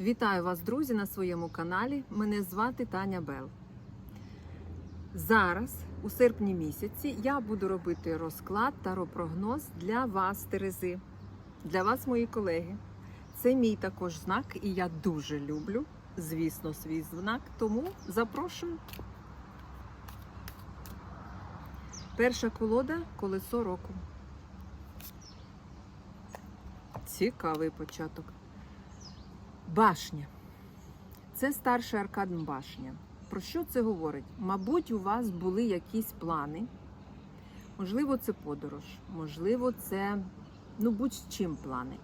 Вітаю вас, друзі, на своєму каналі. Мене звати Таня Бел. Зараз, у серпні місяці, я буду робити розклад та прогноз для вас, Терези, для вас, мої колеги. Це мій також знак, і я дуже люблю, звісно, свій знак, тому запрошую. Перша колода колесо року. Цікавий початок. Башня. Це старший аркадн башня. Про що це говорить? Мабуть, у вас були якісь плани. Можливо, це подорож, можливо, це ну, будь-чим плани.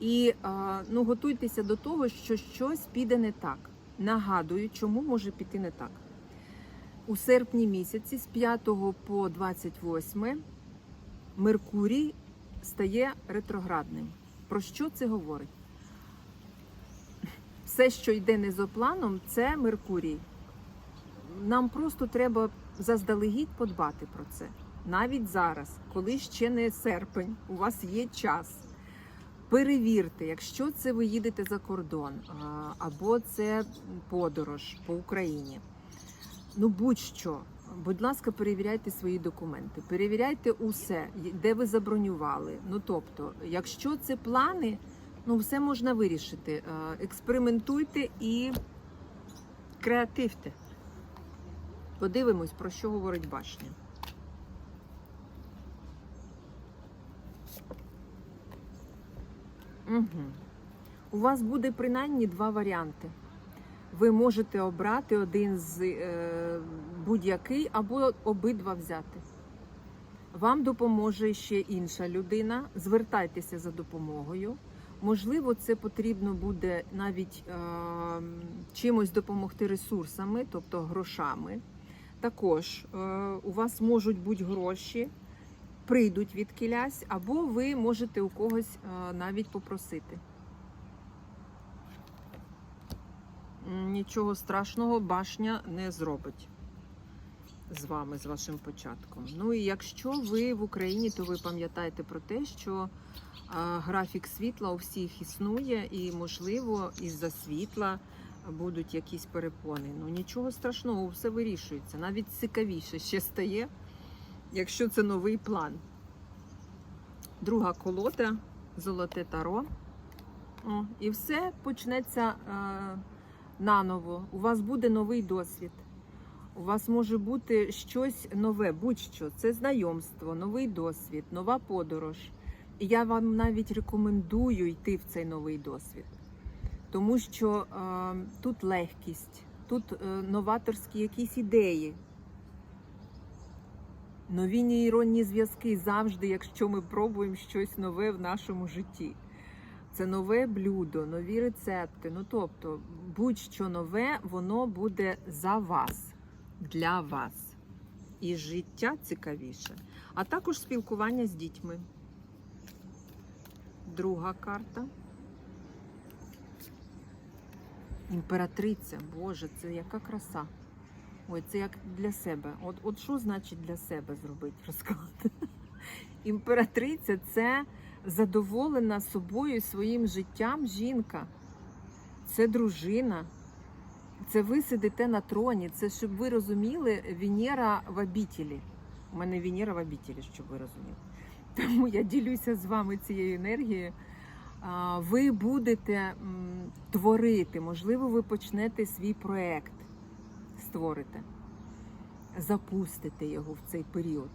І а, ну, готуйтеся до того, що щось піде не так. Нагадую, чому може піти не так. У серпні місяці з 5 по 28 Меркурій стає ретроградним. Про що це говорить? Все, що йде не за планом, це Меркурій. Нам просто треба заздалегідь подбати про це. Навіть зараз, коли ще не серпень, у вас є час. Перевірте, якщо це ви їдете за кордон, або це подорож по Україні. Ну, будь-що, будь ласка, перевіряйте свої документи, перевіряйте усе, де ви забронювали. Ну тобто, якщо це плани, ну все можна вирішити. Е, Експериментуйте і креативте. Подивимось, про що говорить башня. Угу. У вас буде принаймні два варіанти. Ви можете обрати один з е, будь-який або обидва взяти. Вам допоможе ще інша людина. Звертайтеся за допомогою. Можливо, це потрібно буде навіть е, чимось допомогти ресурсами, тобто грошами. Також е, у вас можуть бути гроші, прийдуть від кілясь, або ви можете у когось е, навіть попросити. Нічого страшного башня не зробить з вами, з вашим початком. Ну і якщо ви в Україні, то ви пам'ятаєте про те, що а, графік світла у всіх існує, і, можливо, із-за світла будуть якісь перепони. Ну нічого страшного, все вирішується. Навіть цікавіше ще стає, якщо це новий план. Друга колода, золоте таро. О, і все почнеться е, наново. У вас буде новий досвід. У вас може бути щось нове, будь-що. Це знайомство, новий досвід, нова подорож. І я вам навіть рекомендую йти в цей новий досвід, тому що е, тут легкість, тут е, новаторські якісь ідеї. Нові нейронні зв'язки завжди, якщо ми пробуємо щось нове в нашому житті. Це нове блюдо, нові рецепти. Ну тобто, будь-що нове, воно буде за вас, для вас. І життя цікавіше. А також спілкування з дітьми. Друга карта. Імператриця. Боже, це яка краса. Ой, це як для себе. От, от що значить для себе зробити розклад? Імператриця це задоволена собою і своїм життям жінка. Це дружина. Це ви сидите на троні. Це щоб ви розуміли Венера в обітілі. У мене Венера в обітілі, щоб ви розуміли. Тому я ділюся з вами цією енергією. Ви будете творити, можливо, ви почнете свій проект створите, запустите його в цей період.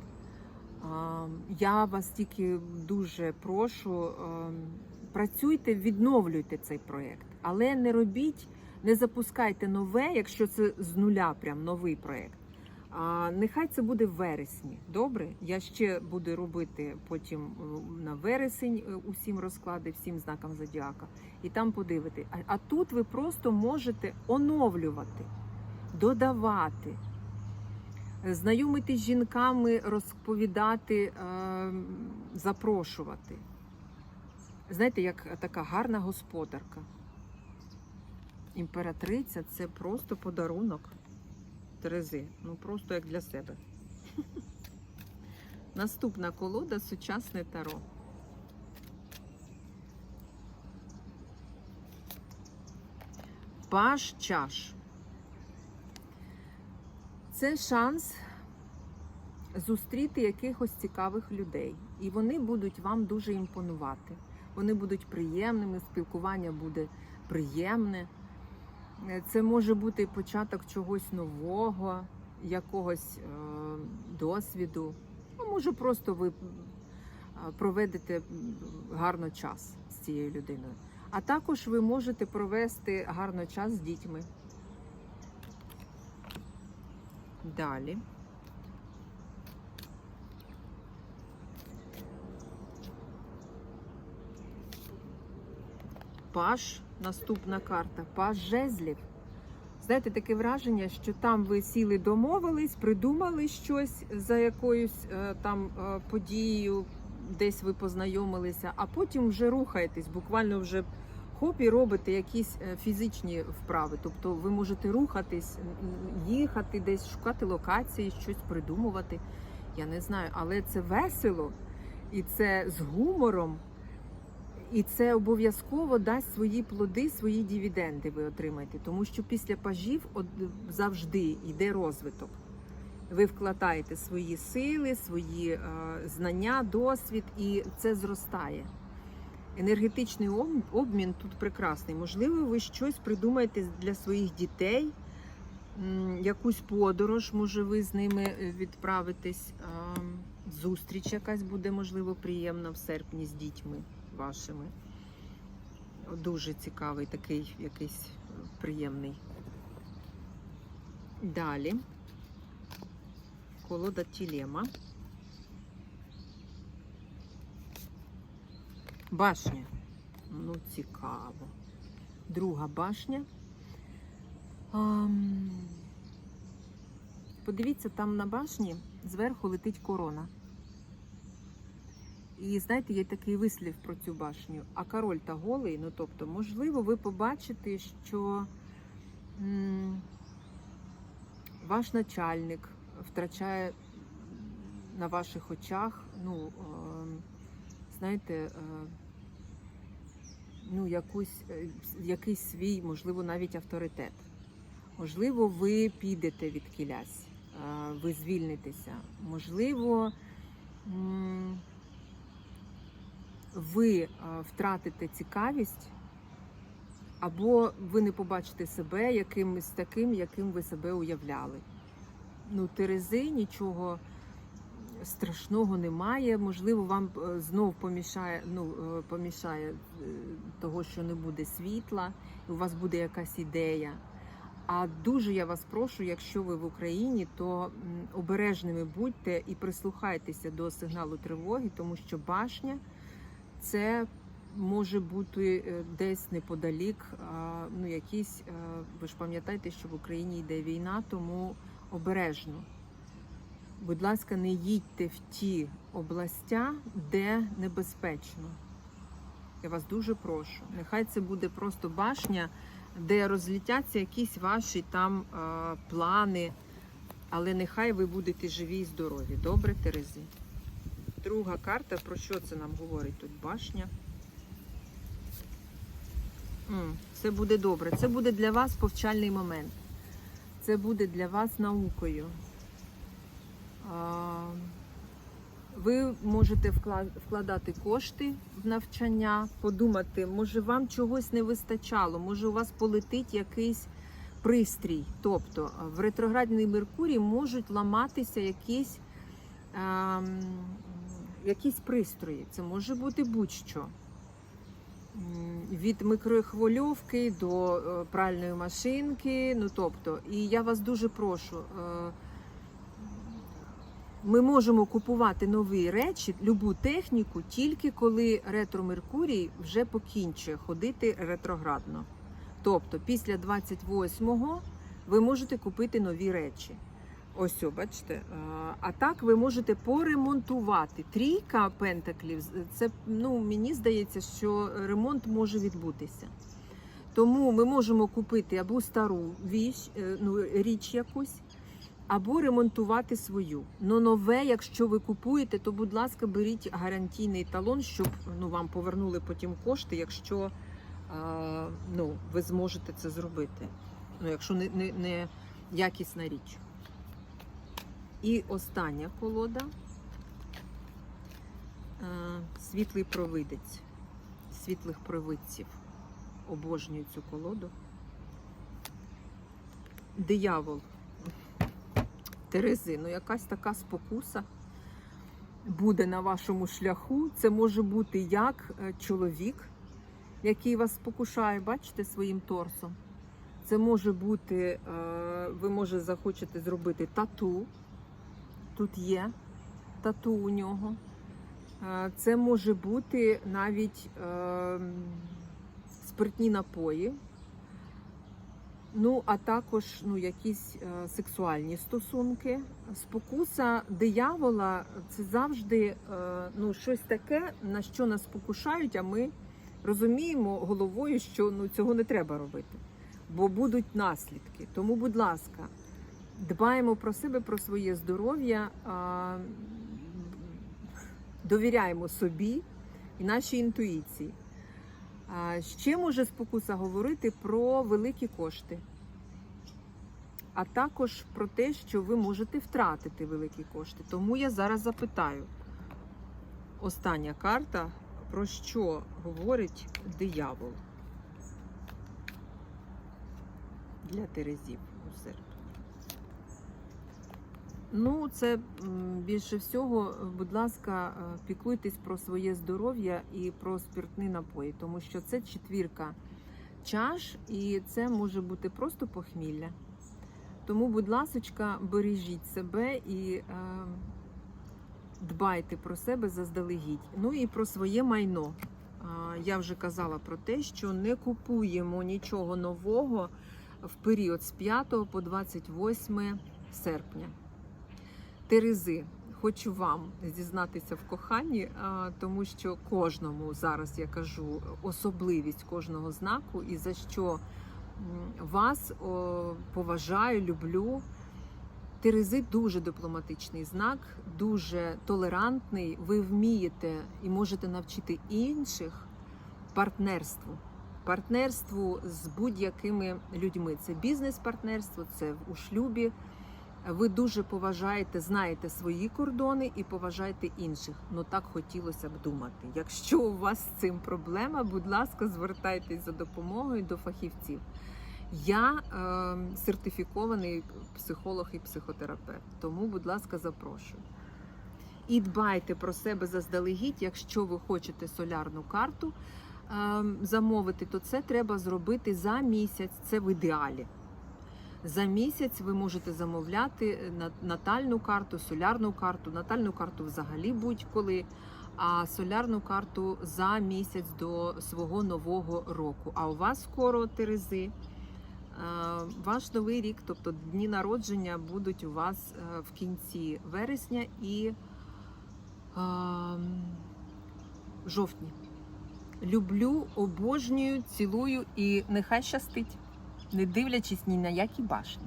Я вас тільки дуже прошу, ем, працюйте, відновлюйте цей проект, але не робіть, не запускайте нове, якщо це з нуля, прям новий проект. А нехай це буде в вересні. Добре, я ще буду робити потім е, на вересень е, усім розклади, всім знакам зодіака, і там подивити. А, а тут ви просто можете оновлювати, додавати, знайомити з жінками, розповідати, е, запрошувати. Знаєте, як така гарна господарка. Імператриця це просто подарунок. Терези. Ну просто як для себе. Наступна колода сучасне таро. Паш чаш. Це шанс зустріти якихось цікавих людей. І вони будуть вам дуже імпонувати. Вони будуть приємними, спілкування буде приємне. Е, Це може бути початок чогось нового, якогось е, досвіду. А може, просто ви е, проведете гарно час з цією людиною. А також ви можете провести гарно час з дітьми. Далі. Паш, наступна карта, паш жезлів. Знаєте, таке враження, що там ви сіли, домовились, придумали щось за якоюсь е, там е, подією, десь ви познайомилися, а потім вже рухаєтесь, буквально вже хоп і робите якісь е, фізичні вправи. Тобто ви можете рухатись, їхати десь, шукати локації, щось придумувати. Я не знаю, але це весело і це з гумором. І це обов'язково дасть свої плоди, свої дивіденди ви отримаєте, тому що після пажів завжди йде розвиток. Ви вкладаєте свої сили, свої е, знання, досвід, і це зростає. Енергетичний об- обмін тут прекрасний. Можливо, ви щось придумаєте для своїх дітей, якусь подорож, може, ви з ними е, відправитесь. Зустріч якась буде, можливо, приємна в серпні з дітьми вашими. Дуже цікавий такий якийсь приємний. Далі. Колода Тілема. Башня. Ну, цікаво. Друга башня. Подивіться, там на башні зверху летить корона. І знаєте, є такий вислів про цю башню. А король та голий, ну тобто, можливо, ви побачите, що ваш начальник втрачає на ваших очах, ну, е, знаєте, е, ну, якусь, е, якийсь свій, можливо, навіть авторитет. Можливо, ви підете від кілясь, е, ви звільнитеся. Можливо, ви е, втратите цікавість, або ви не побачите себе якимось таким, яким ви себе уявляли. Ну, Терези нічого страшного немає. Можливо, вам е, знов помішає, ну, е, помішає того, що не буде світла, і у вас буде якась ідея. А дуже я вас прошу, якщо ви в Україні, то обережними будьте і прислухайтеся до сигналу тривоги, тому що башня це може бути е, десь неподалік. Ну, якісь, е, ви ж пам'ятаєте, що в Україні йде війна, тому обережно. Будь ласка, не їдьте в ті областя, де небезпечно. Я вас дуже прошу. Нехай це буде просто башня, де розлітяться якісь ваші там е, плани, але нехай ви будете живі і здорові. Добре, Терези? Друга карта, про що це нам говорить тут башня? Це буде добре. Це буде для вас повчальний момент. Це буде для вас наукою. Ви можете вкладати кошти в навчання, подумати, може вам чогось не вистачало, може у вас полетить якийсь пристрій. Тобто в ретроградний Меркурій можуть ламатися якісь, ем, якісь пристрої. Це може бути будь-що. Від микрохвильовки до е, пральної машинки. Ну тобто, і я вас дуже прошу. е, Ми можемо купувати нові речі, любу техніку, тільки коли ретро Меркурій вже покінчує ходити ретроградно. Тобто, після 28-го ви можете купити нові речі. Ось, бачите. Е, А так ви можете поремонтувати. Трійка пентаклів це ну мені здається, що ремонт може відбутися. Тому ми можемо купити або стару віч, е, ну, річ якусь, або ремонтувати свою. Но нове, якщо ви купуєте, то будь ласка, беріть гарантійний талон, щоб ну вам повернули потім кошти, якщо ну, ви зможете це зробити. Ну, якщо не, не, не якісна річ. І остання колода. Е, Світлий провидець, світлих провидців. Обожнюю цю колоду. Диявол. Терези, ну якась така спокуса буде на вашому шляху. Це може бути як е, чоловік, який вас спокушає, бачите, своїм торсом. Це може бути, е, ви може захочете зробити тату. Тут є тату у нього. Е, Це може бути навіть е, спиртні напої. Ну, а також ну, якісь е, сексуальні стосунки. Спокуса диявола це завжди е, ну, щось таке, на що нас спокушають, а ми розуміємо головою, що ну, цього не треба робити, бо будуть наслідки. Тому, будь ласка, дбаємо про себе, про своє здоров'я, довіряємо собі і нашій інтуїції. Ще може спокуса говорити про великі кошти, а також про те, що ви можете втратити великі кошти. Тому я зараз запитаю. Остання карта, про що говорить диявол для Терезів у серпні. Ну, це більше всього, е, будь ласка, е, піклуйтесь про своє здоров'я і про спиртні напої, тому що це четвірка чаш, і це може бути просто похмілля. Тому, будь ласочка, бережіть себе і е, дбайте про себе заздалегідь. Ну і про своє майно. А, Я вже казала про те, що не купуємо нічого нового в період з 5 по 28 серпня. Терези, хочу вам зізнатися в коханні, тому що кожному зараз я кажу особливість кожного знаку, і за що вас поважаю, люблю. Терези дуже дипломатичний знак, дуже толерантний. Ви вмієте і можете навчити інших партнерству. Партнерству з будь-якими людьми. Це бізнес-партнерство, це у шлюбі. Ви дуже поважаєте, знаєте свої кордони і поважаєте інших. Ну так хотілося б думати. Якщо у вас з цим проблема, будь ласка, звертайтесь за допомогою до фахівців. Я е, сертифікований психолог і психотерапевт, тому, будь ласка, запрошую. І дбайте про себе заздалегідь, якщо ви хочете солярну карту е, замовити, то це треба зробити за місяць. Це в ідеалі. За місяць ви можете замовляти на- натальну карту, солярну карту, натальну карту взагалі будь-коли, а солярну карту за місяць до свого нового року. А у вас скоро Терези. е, Ваш новий рік, тобто дні народження, будуть у вас е, в кінці вересня і е, жовтні. Люблю, обожнюю, цілую і нехай щастить не дивлячись ні на які башні.